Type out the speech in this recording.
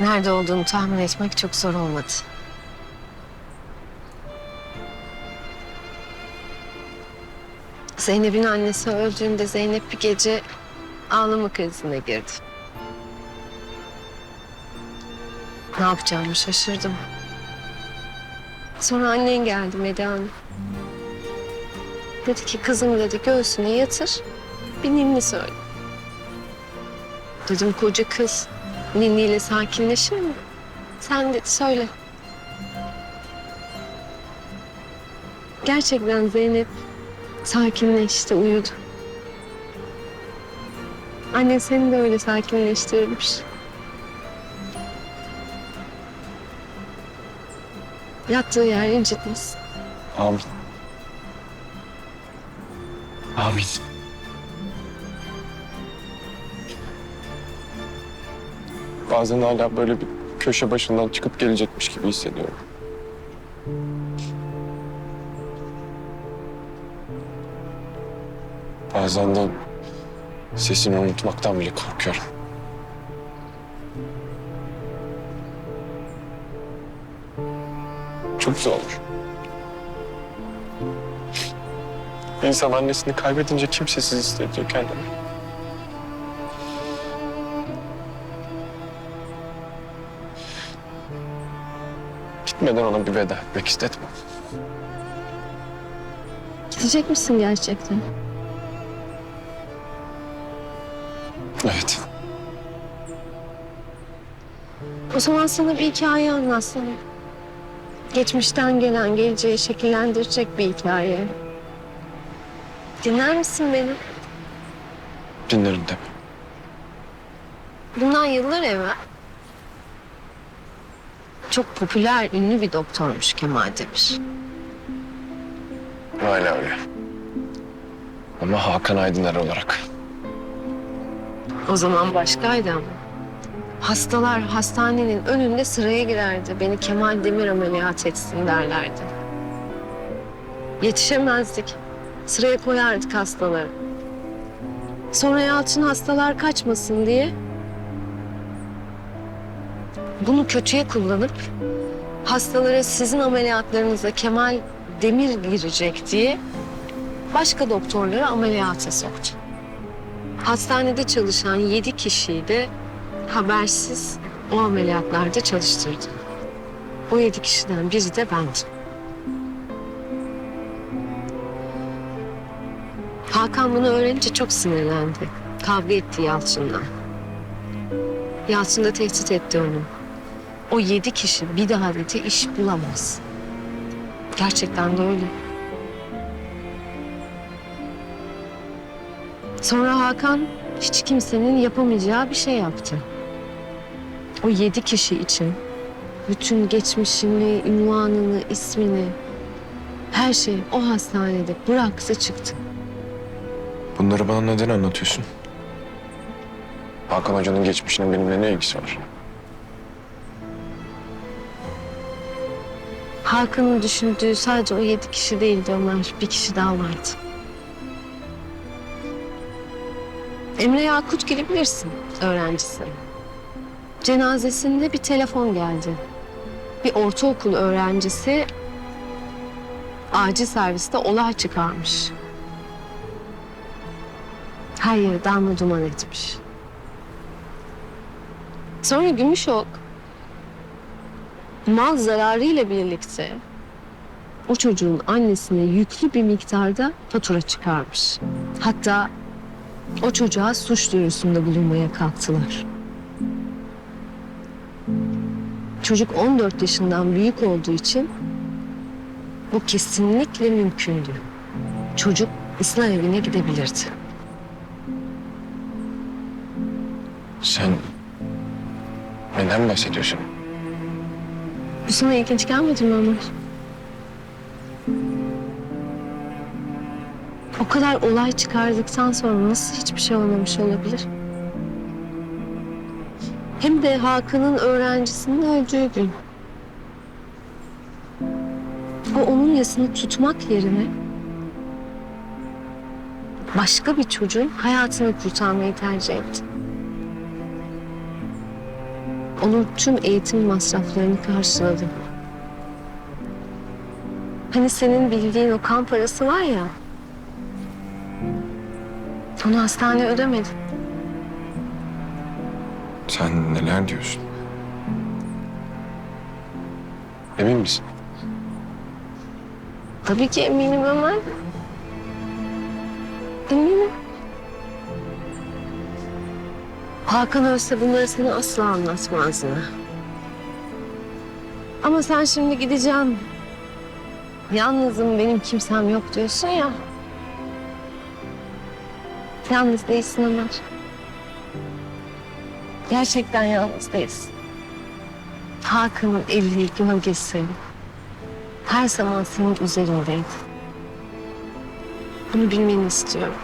Nerede olduğunu tahmin etmek çok zor olmadı. Zeynep'in annesi öldüğünde Zeynep bir gece ağlama krizine girdi. Ne yapacağımı şaşırdım. Sonra annen geldi Medya. Dedi ki kızım dedi göğsüne yatır. Bir ninni söyle. Dedim koca kız ninniyle sakinleşir mi? Sen dedi söyle. Gerçekten Zeynep sakinleşti, uyudu. Annen seni de öyle sakinleştirmiş. Yattığı yer incitmesin. Amin. Amin. Bazen hala böyle bir köşe başından çıkıp gelecekmiş gibi hissediyorum. Bazen de sesini unutmaktan bile korkuyorum. Çok zor. İnsan annesini kaybedince kimsesiz hissediyor kendini. Gitmeden ona bir veda etmek istedim. Gidecek misin gerçekten? Evet. O zaman sana bir hikaye anlatsana. Geçmişten gelen geleceği şekillendirecek bir hikaye. Dinler misin beni? Dinlerim tabii. Bundan yıllar evvel çok popüler, ünlü bir doktormuş Kemal Demir. Hala öyle. Ama Hakan Aydıner olarak. O zaman başkaydı ama. Hastalar hastanenin önünde sıraya girerdi. Beni Kemal Demir ameliyat etsin derlerdi. Yetişemezdik. Sıraya koyardık hastaları. Sonra Yalçın hastalar kaçmasın diye bunu kötüye kullanıp hastalara sizin ameliyatlarınıza Kemal Demir girecek diye başka doktorları ameliyata soktu. Hastanede çalışan yedi kişiyi de habersiz o ameliyatlarda çalıştırdı. O yedi kişiden biri de bendim. Hakan bunu öğrenince çok sinirlendi. Kavga etti Yalçın'la. Yalçın da tehdit etti onu. O yedi kişi bir daha dedi iş bulamaz. Gerçekten de öyle. Sonra Hakan hiç kimsenin yapamayacağı bir şey yaptı. O yedi kişi için bütün geçmişini, ünvanını, ismini, her şeyi o hastanede bıraktı çıktı. Bunları bana neden anlatıyorsun? Hakan Hoca'nın geçmişinin benimle ne ilgisi var? Hakan'ın düşündüğü sadece o yedi kişi değildi Ömer. Bir kişi daha vardı. Emre Yakutgil'i bilirsin, öğrencisi. Cenazesinde bir telefon geldi. Bir ortaokul öğrencisi acil serviste olay çıkarmış. Her yeri damla duman etmiş. Sonra Gümüşok mal zararıyla birlikte o çocuğun annesine yüklü bir miktarda fatura çıkarmış. Hatta o çocuğa suç duyurusunda bulunmaya kalktılar. Çocuk 14 yaşından büyük olduğu için bu kesinlikle mümkündü. Çocuk ıslah evine gidebilirdi. Sen neden bahsediyorsun? Bu sana ilginç gelmedi mi Ömer? O kadar olay çıkardıktan sonra nasıl hiçbir şey olmamış olabilir? Hem de Hakan'ın öğrencisinin öldüğü gün. O onun yasını tutmak yerine başka bir çocuğun hayatını kurtarmayı tercih etti. Onun tüm eğitim masraflarını karşıladı. Hani senin bildiğin o kan parası var ya. Onu hastane ödemedi. Sen neler diyorsun? Emin misin? Tabii ki eminim Ömer. Eminim. Hakan ölse bunları sana asla anlatmazdı. Ama sen şimdi gideceğim. Yalnızım benim kimsem yok diyorsun ya. Yalnız değilsin Ömer. Gerçekten yalnız değilsin. Hakan'ın eli, gölgesi her zaman senin üzerindeydi. Bunu bilmeni istiyorum.